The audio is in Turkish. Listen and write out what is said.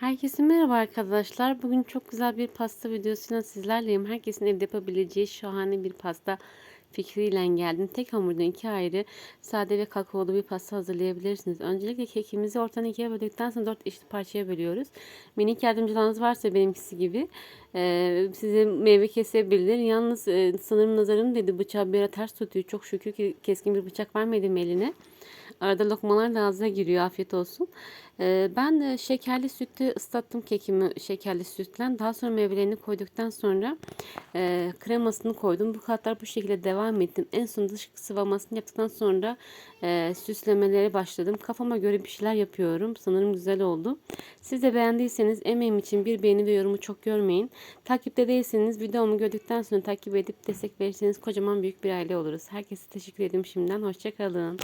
Herkese merhaba arkadaşlar. Bugün çok güzel bir pasta videosuyla sizlerleyim. Herkesin evde yapabileceği şahane bir pasta fikriyle geldim. Tek hamurdan iki ayrı sade ve kakaolu bir pasta hazırlayabilirsiniz. Öncelikle kekimizi ortadan ikiye böldükten sonra dört eşit parçaya bölüyoruz. Minik yardımcılarınız varsa benimkisi gibi e, size meyve kesebilir. Yalnız e, sanırım nazarım dedi bıçağı bir ara ters tutuyor. Çok şükür ki keskin bir bıçak vermedim eline. Arada lokmalar da ağzına giriyor. Afiyet olsun. Ee, ben de şekerli sütü ıslattım kekimi şekerli sütle. Daha sonra meyvelerini koyduktan sonra e, kremasını koydum. Bu katlar bu şekilde devam ettim. En son dış sıvamasını yaptıktan sonra e, süslemelere başladım. Kafama göre bir şeyler yapıyorum. Sanırım güzel oldu. Siz de beğendiyseniz emeğim için bir beğeni ve yorumu çok görmeyin. Takipte değilseniz videomu gördükten sonra takip edip destek verirseniz kocaman büyük bir aile oluruz. Herkese teşekkür ederim şimdiden. Hoşçakalın.